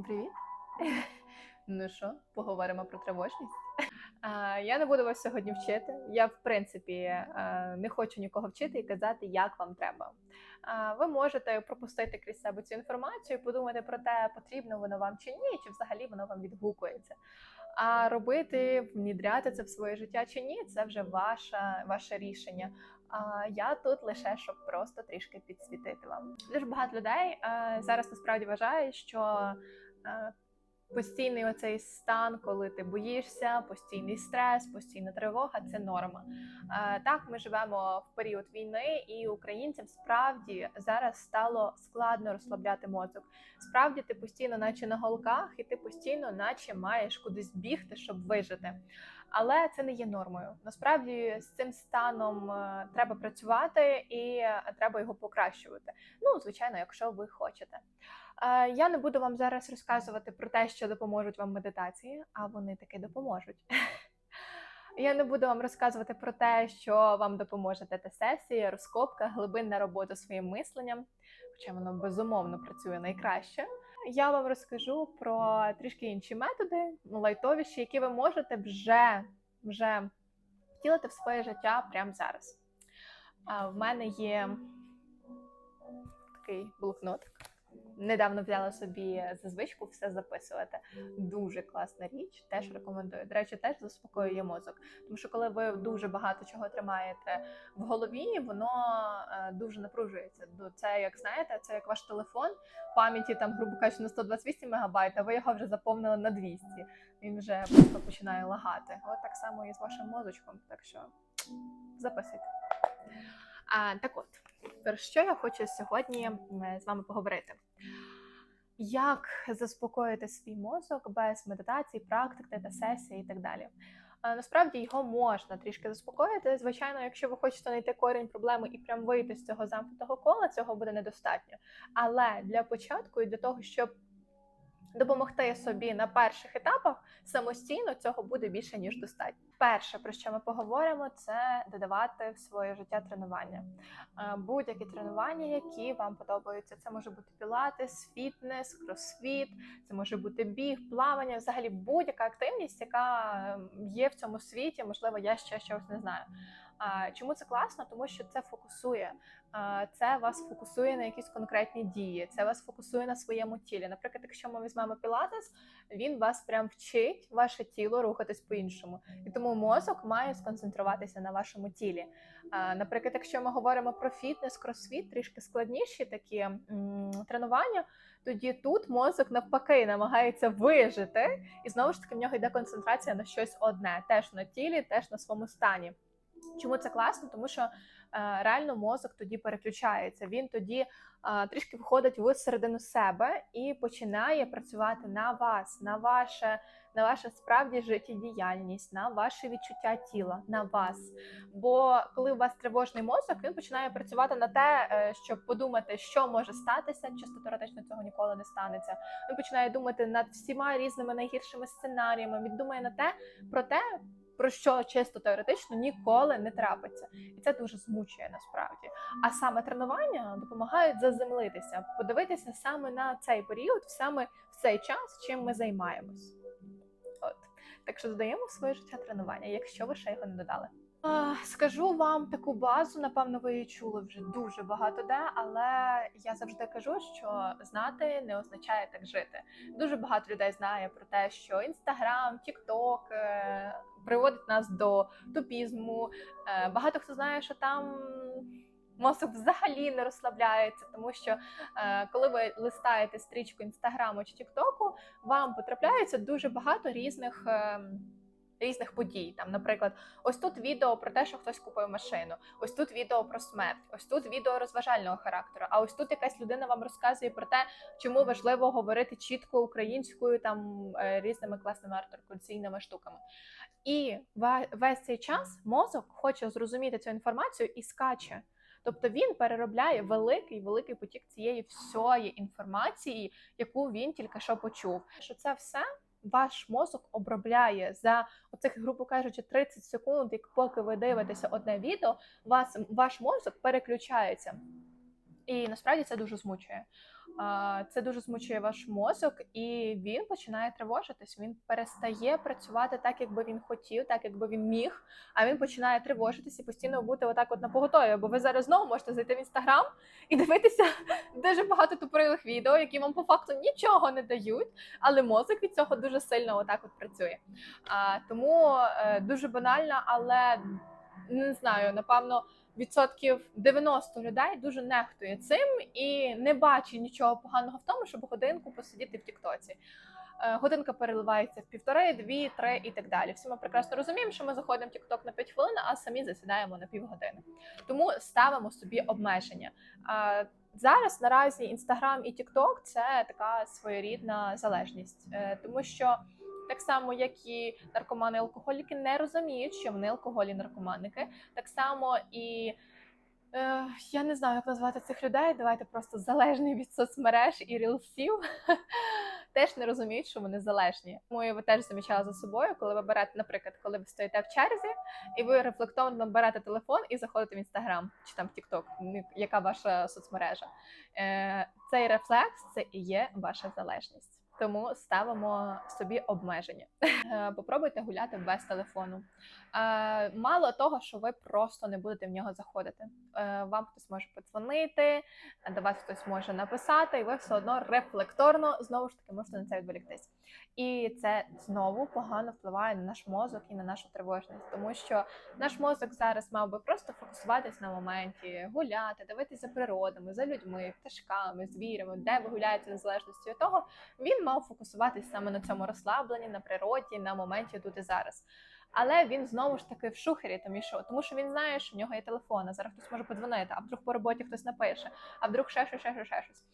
Всім привіт! Ну що, поговоримо про тривожність. Я не буду вас сьогодні вчити. Я, в принципі, е, не хочу нікого вчити і казати, як вам треба. Ви можете пропустити крізь себе цю інформацію, подумати про те, потрібно воно вам чи ні, чи взагалі воно вам відгукується. А робити, внідряти це в своє життя чи ні, це вже ваше, ваше рішення. А я тут лише щоб просто трішки підсвітити вам. Дуже багато людей е, зараз насправді вважає, що постійний оцей стан, коли ти боїшся, постійний стрес, постійна тривога це норма. Так, ми живемо в період війни, і українцям справді зараз стало складно розслабляти мозок. Справді, ти постійно, наче на голках, і ти постійно, наче маєш кудись бігти, щоб вижити. Але це не є нормою. Насправді з цим станом е, треба працювати і е, треба його покращувати. Ну, звичайно, якщо ви хочете. Я не буду вам зараз розказувати про те, що допоможуть вам медитації, а вони таки допоможуть. Я не буду вам розказувати про те, що вам допоможе тета-сесія, розкопка, глибинна робота своїм мисленням, хоча воно безумовно працює найкраще. Я вам розкажу про трішки інші методи, ну, лайтовіші, які ви можете вже, вже втілити в своє життя прямо зараз. В мене є такий блокнотик. Недавно взяла собі за звичку все записувати. Дуже класна річ, теж рекомендую. До речі, теж заспокоює мозок. Тому що коли ви дуже багато чого тримаєте в голові, воно е, дуже напружується. Це як знаєте, це як ваш телефон пам'яті там, грубо кажучи, на 128 мегабайт, а ви його вже заповнили на 200. Він вже просто починає лагати. От так само і з вашим мозочком. Так що записуйте. А, так от, про що я хочу сьогодні з вами поговорити? Як заспокоїти свій мозок без медитації, практик, та сесії і так далі. Насправді його можна трішки заспокоїти. Звичайно, якщо ви хочете знайти корінь проблеми і прям вийти з цього замкнутого кола, цього буде недостатньо. Але для початку і для того, щоб допомогти собі на перших етапах самостійно, цього буде більше ніж достатньо. Перше, про що ми поговоримо, це додавати в своє життя тренування. Е, Будь-які тренування, які вам подобаються. Це може бути пілатес, фітнес, кросфіт, це може бути біг, плавання, взагалі будь-яка активність, яка е, є в цьому світі. Можливо, я ще чогось не знаю. А, Чому це класно? Тому що це фокусує. Це вас фокусує на якісь конкретні дії, це вас фокусує на своєму тілі. Наприклад, якщо ми візьмемо пілатес, він вас прям вчить ваше тіло рухатись по-іншому, і тому мозок має сконцентруватися на вашому тілі. Наприклад, якщо ми говоримо про фітнес, кросфіт, трішки складніші такі тренування. Тоді тут мозок навпаки намагається вижити, і знову ж таки в нього йде концентрація на щось одне, теж на тілі, теж на своєму стані. Чому це класно? Тому що е, реально мозок тоді переключається. Він тоді е, трішки входить в середину себе і починає працювати на вас, на ваше, на ваше справді життєдіяльність, на ваше відчуття тіла, на вас. Бо коли у вас тривожний мозок, він починає працювати на те, е, щоб подумати, що може статися. Чисто теоретично цього ніколи не станеться. Він починає думати над всіма різними найгіршими сценаріями. Він думає на те про те про що чисто теоретично ніколи не трапиться, і це дуже змучує насправді. А саме тренування допомагають заземлитися, подивитися саме на цей період, саме в цей час, чим ми займаємось. От так що додаємо в своє життя тренування, якщо ви ще його не додали. Скажу вам таку базу, напевно, ви її чули вже дуже багато де, але я завжди кажу, що знати не означає так жити. Дуже багато людей знає про те, що інстаграм, тікток приводить нас до тупізму. Е, багато хто знає, що там. Мозок взагалі не розслабляється, тому що е, коли ви листаєте стрічку інстаграму чи тіктоку, вам потрапляється дуже багато різних. Різних подій. Там, наприклад, ось тут відео про те, що хтось купив машину, ось тут відео про смерть, ось тут відео розважального характеру. А ось тут якась людина вам розказує про те, чому важливо говорити чітко українською, там е, різними класними артикуляційними штуками. І весь цей час мозок хоче зрозуміти цю інформацію і скаче. Тобто він переробляє великий великий потік цієї всієї інформації, яку він тільки що почув. Що це все ваш мозок обробляє за оцих, грубо кажучи, 30 секунд, як поки ви дивитеся одне відео, вас ваш мозок переключається. І насправді це дуже змучує. Це дуже змучує ваш мозок, і він починає тривожитись. Він перестає працювати так, як би він хотів, так як би він міг. А він починає тривожитись і постійно бути отак, от на поготові. Бо ви зараз знову можете зайти в інстаграм і дивитися дуже багато тупорилих відео, які вам по факту нічого не дають, але мозок від цього дуже сильно отак от працює. А, тому е, дуже банально, але не знаю, напевно. Відсотків 90 людей дуже нехтує цим і не бачить нічого поганого в тому, щоб годинку посидіти в Тіктоці. Е, Годинка переливається в півтори, дві, три і так далі. Всі ми прекрасно розуміємо, що ми заходимо в Тікток на 5 хвилин, а самі засідаємо на півгодини. Тому ставимо собі обмеження. Зараз наразі Інстаграм і Тікток це така своєрідна залежність, Е, тому що. Так само, як і наркомани і алкоголіки не розуміють, що вони алкоголі наркоманики. Так само і е, я не знаю, як назвати цих людей. Давайте просто залежні від соцмереж і рілсів. Теж не розуміють, що вони залежні. Тому ви теж замічала за собою, коли ви берете, наприклад, коли ви стоїте в черзі, і ви рефлектовно берете телефон і заходите в інстаграм чи там Тікток, яка ваша соцмережа. Е, цей рефлекс це і є ваша залежність. Тому ставимо собі обмеження. Е, Попробуйте гуляти без телефону. Е, Мало того, що ви просто не будете в нього заходити. Е, Вам хтось може подзвонити, до вас хтось може написати, і ви все одно рефлекторно знову ж таки можете на це відволіктись. І це знову погано впливає на наш мозок і на нашу тривожність, тому що наш мозок зараз мав би просто фокусуватись на моменті, гуляти, дивитися за природами, за людьми, пташками, звірями, де ви гуляєте незалежності від того. Він мав фокусуватись саме на цьому розслабленні, на природі, на моменті тут і зараз. Але він знову ж таки в шухері, тому що тому що він знає, що в нього є телефон, а зараз хтось може подзвонити, а вдруг по роботі хтось напише, а вдруг ще щось, ще щось, ще щось.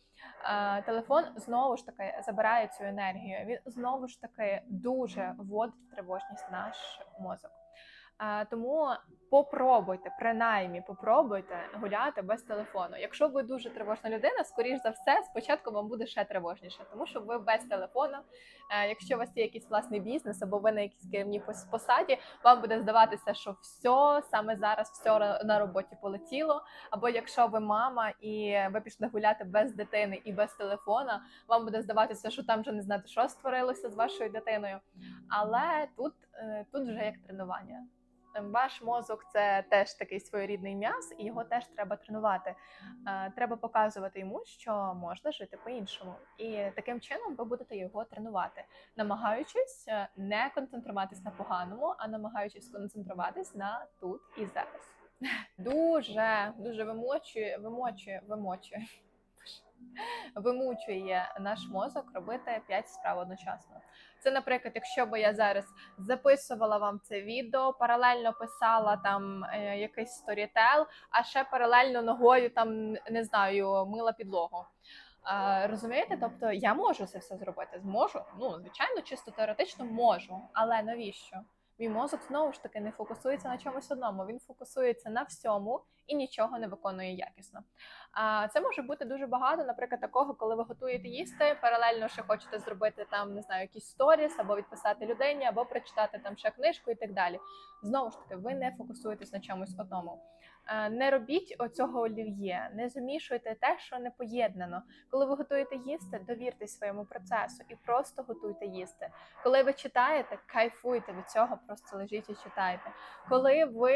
А, телефон знову ж таки забирає цю енергію. Він знову ж таки дуже вводить в тривожність наш мозок. Тому попробуйте, принаймні попробуйте гуляти без телефону. Якщо ви дуже тривожна людина, скоріш за все, спочатку вам буде ще тривожніше, тому що ви без телефону. Якщо у вас є якийсь власний бізнес або ви на якійсь керівній посаді, вам буде здаватися, що все саме зараз все на роботі полетіло. Або якщо ви мама і ви пішли гуляти без дитини і без телефона, вам буде здаватися, що там вже не знати, що створилося з вашою дитиною. Але тут, е, тут вже як тренування. Ваш мозок це теж такий своєрідний м'яз, і його теж треба тренувати. Е, Треба показувати йому, що можна жити по-іншому, і таким чином ви будете його тренувати, намагаючись е, не концентруватись на поганому, а намагаючись концентруватись на тут і зараз. Дуже дуже вимочує, вимочує, вимочує. Вимучує наш мозок робити 5 справ одночасно. Це, наприклад, якщо би я зараз записувала вам це відео, паралельно писала там е, якийсь сторітел, а ще паралельно ногою там не знаю, мила підлогу. Е, розумієте? Тобто я можу це все зробити. Зможу. Ну, звичайно, чисто теоретично можу, але навіщо? Мій мозок знову ж таки не фокусується на чомусь одному. Він фокусується на всьому і нічого не виконує якісно. А це може бути дуже багато, наприклад, такого, коли ви готуєте їсти, паралельно ще хочете зробити там, не знаю, якісь сторіс, або відписати людині, або прочитати там ще книжку і так далі. Знову ж таки, ви не фокусуєтесь на чомусь одному. Е, Не робіть оцього олів'є, не замішуйте те, що не поєднано. Коли ви готуєте їсти, довіртесь своєму процесу і просто готуйте їсти. Коли ви читаєте, кайфуйте від цього, просто лежіть і читайте. Коли ви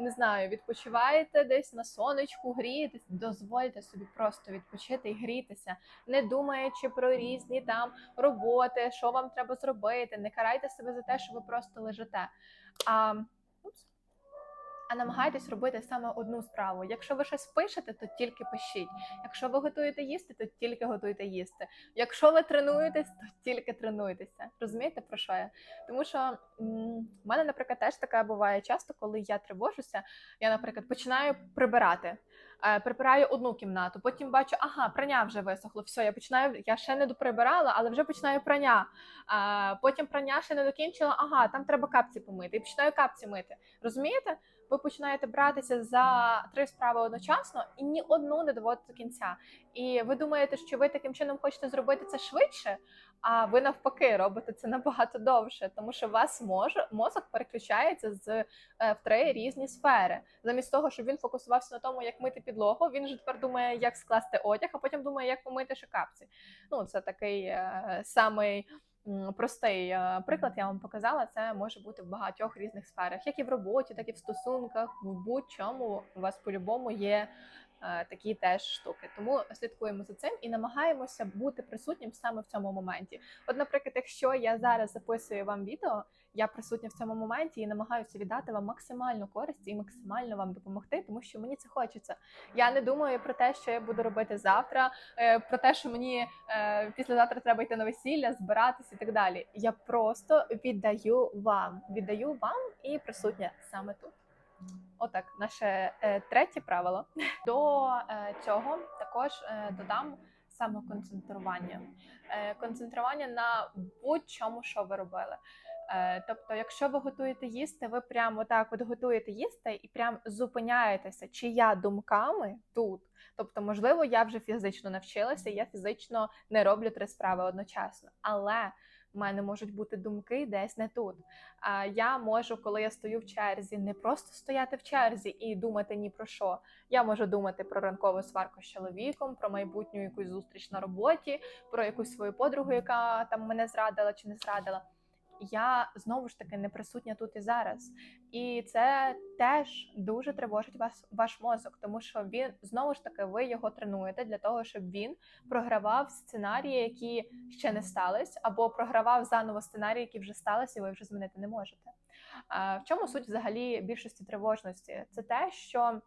не знаю, відпочиваєте десь на сонечку, грієтесь, дозвольте собі просто відпочити і грітися, не думаючи про різні там роботи, що вам треба зробити. Не карайте себе за те, що ви просто лежите. А. а намагайтесь робити саме одну справу. Якщо ви щось пишете, то тільки пишіть. Якщо ви готуєте їсти, то тільки готуйте їсти. Якщо ви тренуєтесь, то тільки тренуйтеся. Розумієте про що я? Тому що м, в мене, наприклад, теж таке буває часто, коли я тривожуся. Я, наприклад, починаю прибирати. Е, Прибираю одну кімнату, потім бачу, ага, прання вже висохло. Все, я починаю. Я ще не доприбирала, але вже починаю прання. А, потім прання ще не докінчила. Ага, там треба капці помити. І починаю капці мити. Розумієте? Ви починаєте братися за три справи одночасно і ні одну не доводите до кінця. І ви думаєте, що ви таким чином хочете зробити це швидше, а ви навпаки робите це набагато довше, тому що вас може мозок переключається з е, в три різні сфери. Замість того, щоб він фокусувався на тому, як мити підлогу, він вже тепер думає, як скласти одяг, а потім думає, як помити ще капці. Ну це такий е, самий простий е, приклад. Я вам показала. Це може бути в багатьох різних сферах, як і в роботі, так і в стосунках, в будь-чому у вас по-любому є. е, Такі теж штуки, тому слідкуємо за цим і намагаємося бути присутнім саме в цьому моменті. От, наприклад, якщо я зараз записую вам відео, я присутня в цьому моменті і намагаюся віддати вам максимальну користь і максимально вам допомогти, тому що мені це хочеться. Я не думаю про те, що я буду робити завтра, е, про те, що мені е, післязавтра треба йти на весілля, збиратись і так далі. Я просто віддаю вам, віддаю вам і присутня саме тут. Отак, наше е, третє правило. До е, цього також е, додам самоконцентрування. Е, концентрування на будь-чому, що ви робили. Е, Тобто, якщо ви готуєте їсти, ви прямо так от готуєте їсти і прям зупиняєтеся, чи я думками тут. Тобто, можливо, я вже фізично навчилася, я фізично не роблю три справи одночасно. Але в мене можуть бути думки десь не тут. А я можу, коли я стою в черзі, не просто стояти в черзі і думати ні про що. Я можу думати про ранкову сварку з чоловіком, про майбутню якусь зустріч на роботі, про якусь свою подругу, яка там мене зрадила чи не зрадила. Я знову ж таки не присутня тут і зараз. І це теж дуже тривожить вас ваш мозок, тому що він знову ж таки ви його тренуєте для того, щоб він програвав сценарії, які ще не стались, або програвав заново сценарії, які вже сталися, і ви вже змінити не можете. В чому суть взагалі більшості тривожності? Це те, що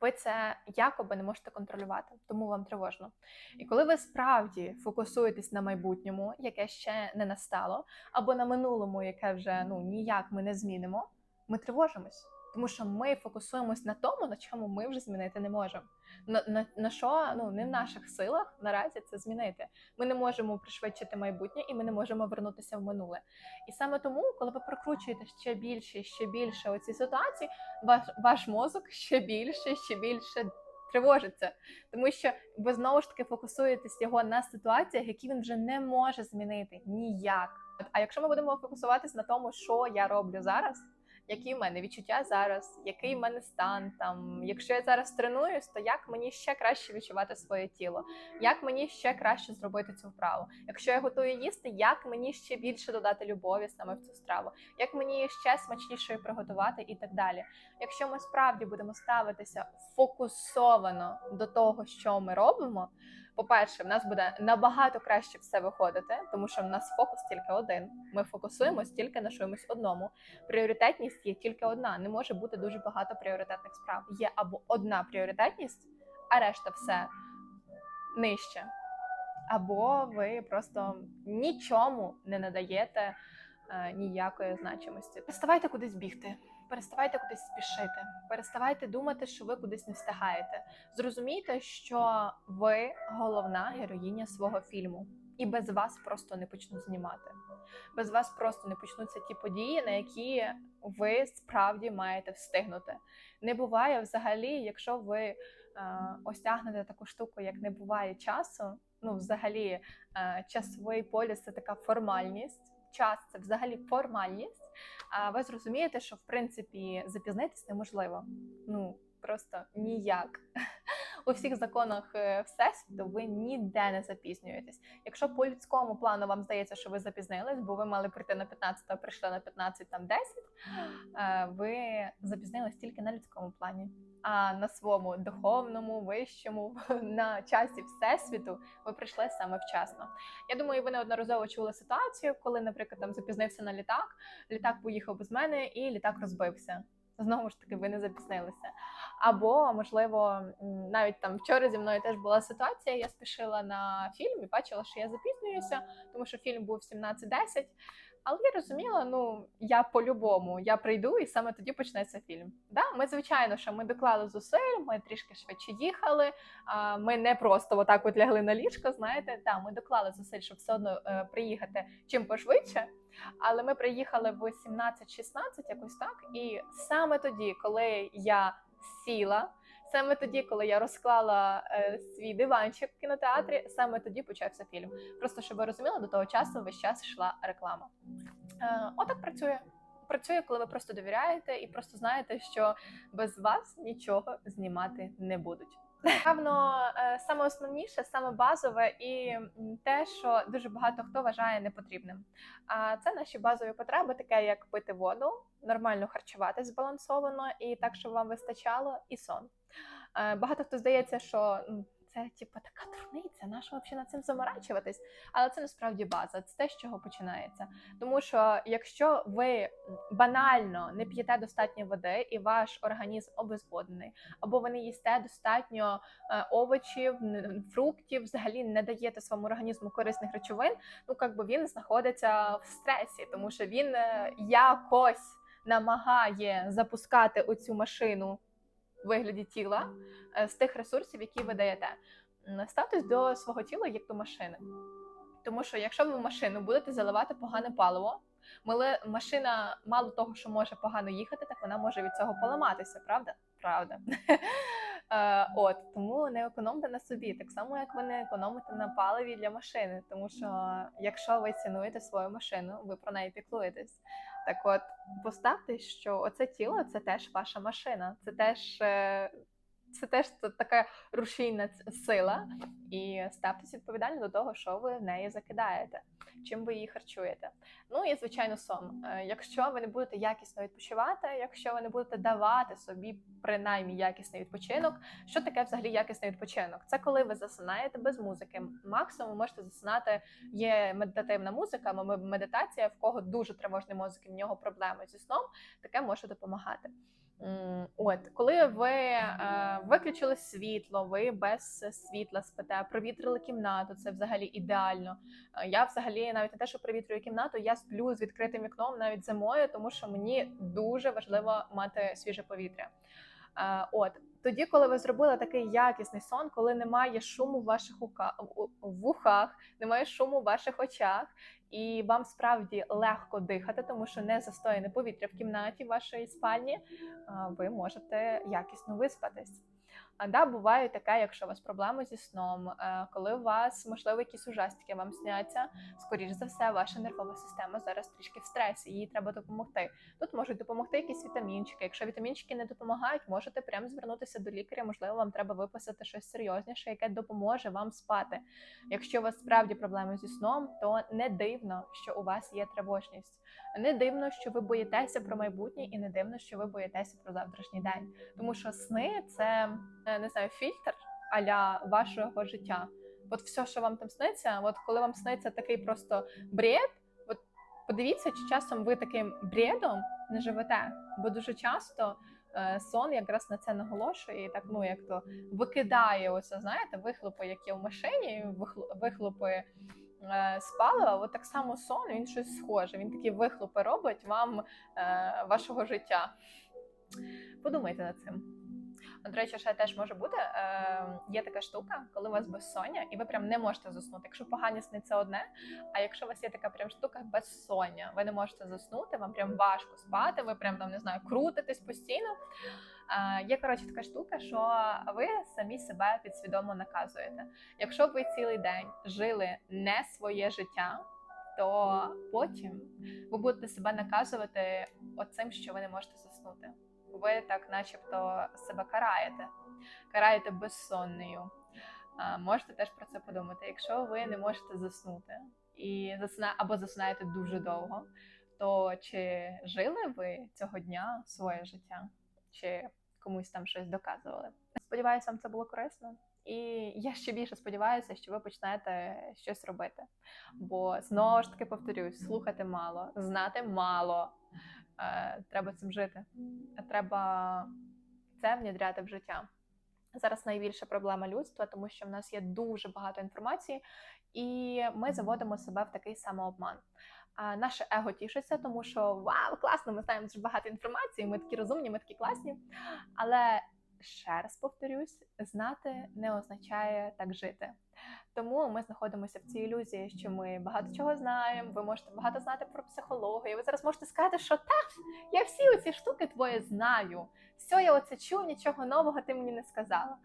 ви це якоби не можете контролювати, тому вам тривожно. І коли ви справді фокусуєтесь на майбутньому, яке ще не настало, або на минулому, яке вже ну ніяк ми не змінимо, ми тривожимось. Тому що ми фокусуємось на тому, на чому ми вже змінити не можемо. На, на, на що ну не в наших силах наразі це змінити. Ми не можемо пришвидшити майбутнє, і ми не можемо вернутися в минуле. І саме тому, коли ви прокручуєте ще більше, ще більше оці ситуації, ваш, ваш мозок ще більше, ще більше тривожиться, тому що ви знову ж таки фокусуєтесь його на ситуаціях, які він вже не може змінити ніяк. А якщо ми будемо фокусуватись на тому, що я роблю зараз. Які в мене відчуття зараз, який в мене стан там. Якщо я зараз тренуюсь, то як мені ще краще відчувати своє тіло? Як мені ще краще зробити цю вправу? Якщо я готую їсти, як мені ще більше додати любові саме в цю страву? Як мені ще смачнішою приготувати і так далі? Якщо ми справді будемо ставитися фокусовано до того, що ми робимо. По-перше, в нас буде набагато краще все виходити, тому що в нас фокус тільки один. Ми фокусуємось тільки на чомусь одному. Пріоритетність є тільки одна. Не може бути дуже багато пріоритетних справ. Є або одна пріоритетність, а решта все нижче. Або ви просто нічому не надаєте е, ніякої значимості. Переставайте кудись бігти. Переставайте кудись спішити, переставайте думати, що ви кудись не встигаєте. Зрозумійте, що ви головна героїня свого фільму, і без вас просто не почнуть знімати. Без вас просто не почнуться ті події, на які ви справді маєте встигнути. Не буває взагалі, якщо ви е, осягнете таку штуку, як не буває часу. Ну, взагалі, е, часовий поліс це така формальність. Час це взагалі формальність. А ви зрозумієте, що в принципі запізнитись неможливо. Ну просто ніяк. У всіх законах е, всесвіту ви ніде не запізнюєтесь. Якщо по людському плану вам здається, що ви запізнились, бо ви мали прийти на 15, а прийшли на 15, там 10, е, ви запізнились тільки на людському плані. А на своєму духовному, вищому, на часі всесвіту ви прийшли саме вчасно. Я думаю, ви неодноразово чули ситуацію, коли, наприклад, там запізнився на літак, літак поїхав без мене, і літак розбився. Знову ж таки, ви не запізнилися. Або, можливо, навіть там вчора зі мною теж була ситуація. Я спішила на фільм і бачила, що я запізнююся, тому що фільм був 17.10, Але я розуміла, ну я по-любому я прийду і саме тоді почнеться фільм. Да, ми звичайно, що ми доклали зусиль, ми трішки швидше їхали. Ми не просто отак от лягли на ліжко. Знаєте, да, ми доклали зусиль, щоб все одно е, приїхати чим пошвидше. Але ми приїхали в 17-16, якось так. І саме тоді, коли я сіла, саме тоді, коли я розклала е, свій диванчик в кінотеатрі, саме тоді почався фільм. Просто щоб ви розуміли, до того часу весь час йшла реклама. Е, отак працює. Працює, коли ви просто довіряєте і просто знаєте, що без вас нічого знімати не будуть. Певно, е, саме основніше, саме базове, і те, що дуже багато хто вважає непотрібним. А це наші базові потреби, таке як пити воду, нормально харчувати збалансовано і так, щоб вам вистачало, і сон. Е, Багато хто здається, що це типу така дурниця, нащо взагалі над цим заморачуватись? Але це насправді база, це те, з чого починається. Тому що якщо ви банально не п'єте достатньо води, і ваш організм обезводений, або ви не їсте достатньо е, овочів, фруктів, взагалі не даєте своєму організму корисних речовин, ну якби він знаходиться в стресі, тому що він е, якось намагає запускати оцю машину вигляді тіла е, з тих ресурсів, які ви даєте. Ставтесь до свого тіла як до машини. Тому що якщо ви в машину будете заливати погане паливо, машина мало того, що може погано їхати, так вона може від цього поламатися, правда? Правда. Е, От тому не економте на собі, так само як ви не економите на паливі для машини. Тому що якщо ви цінуєте свою машину, ви про неї піклуєтесь. Так от поставте, що оце тіло це теж ваша машина, це теж. Це теж т- така рушійна сила, і ставтесь відповідально до того, що ви в неї закидаєте, чим ви її харчуєте. Ну і звичайно, сон. Е, Якщо ви не будете якісно відпочивати, якщо ви не будете давати собі принаймні якісний відпочинок, що таке взагалі якісний відпочинок? Це коли ви засинаєте без музики. Максимум можете засинати. Є медитативна музика, медитація, в кого дуже тривожний мозок, і в нього проблеми зі сном, таке може допомагати. От, коли ви е, виключили світло, ви без світла спите, провітрили кімнату, це взагалі ідеально. Е, Я взагалі навіть не те, що провітрюю кімнату, я сплю з відкритим вікном навіть зимою, тому що мені дуже важливо мати свіже повітря. Е, От тоді, коли ви зробили такий якісний сон, коли немає шуму в ваших вухах, немає шуму в ваших очах, і вам справді легко дихати, тому що не застояне повітря в кімнаті вашої спальні, ви можете якісно виспатись. Да, буває таке, якщо у вас проблеми зі сном, е, коли у вас можливо якісь ужастики вам сняться, скоріш за все, ваша нервова система зараз трішки в стресі, їй треба допомогти. Тут можуть допомогти якісь вітамінчики. Якщо вітамінчики не допомагають, можете прямо звернутися до лікаря. Можливо, вам треба виписати щось серйозніше, яке допоможе вам спати. Якщо у вас справді проблеми зі сном, то не дивно, що у вас є тривожність. Не дивно, що ви боїтеся про майбутнє, і не дивно, що ви боїтеся про завтрашній день. Тому що сни це не знаю, фільтр аля вашого життя. От все, що вам там сниться, от коли вам сниться такий просто бред, от подивіться, чи часом ви таким бредом не живете, бо дуже часто. е, Сон якраз на це наголошує і так, ну як то викидає оце, знаєте, вихлопи, як є в машині, вихлопи е, з палива, от так само сон, він щось схоже. Він такі вихлопи робить вам е, вашого життя. Подумайте над цим. До речі, ще теж може бути. Е, є така штука, коли у вас безсоння, і ви прям не можете заснути. Якщо погані сни, це одне. А якщо у вас є така прям штука безсоння, ви не можете заснути, вам прям важко спати, ви прям там не знаю, крутитесь постійно. Е, є коротше така штука, що ви самі себе підсвідомо наказуєте. Якщо ви цілий день жили не своє життя, то потім ви будете себе наказувати оцим, що ви не можете заснути. Ви так, начебто, себе караєте, караєте безсонною. Можете теж про це подумати. Якщо ви не можете заснути і засина... або засинаєте дуже довго, то чи жили ви цього дня своє життя, чи комусь там щось доказували? Сподіваюся, вам це було корисно. І я ще більше сподіваюся, що ви почнете щось робити. Бо знову ж таки повторюсь, слухати мало, знати мало. Е, треба цим жити. Треба це внідряти в життя. зараз найбільша проблема людства, тому що в нас є дуже багато інформації, і ми заводимо себе в такий самообман. А наше его тішиться, тому що вау, класно, ми знаємо дуже багато інформації, ми такі розумні, ми такі класні. Але ще раз повторюсь, знати не означає так жити. Тому ми знаходимося в цій ілюзії, що ми багато чого знаємо. Ви можете багато знати про психологію. Ви зараз можете сказати, що та я всі оці штуки твої знаю. Все, я оце чув, нічого нового ти мені не сказала.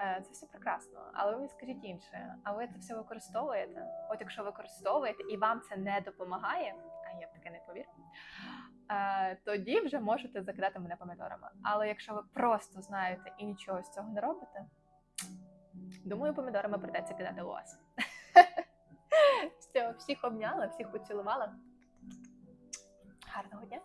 Е, Це все прекрасно, але ви мені скажіть інше. А ви це все використовуєте? От якщо використовуєте і вам це не допомагає, а я в таке не повірю, е, тоді вже можете закидати мене помідорами. Але якщо ви просто знаєте і нічого з цього не робите, думаю, помідорами придеться кидати у вас. Все, всіх обняла, всіх поцілувала. Гарного дня!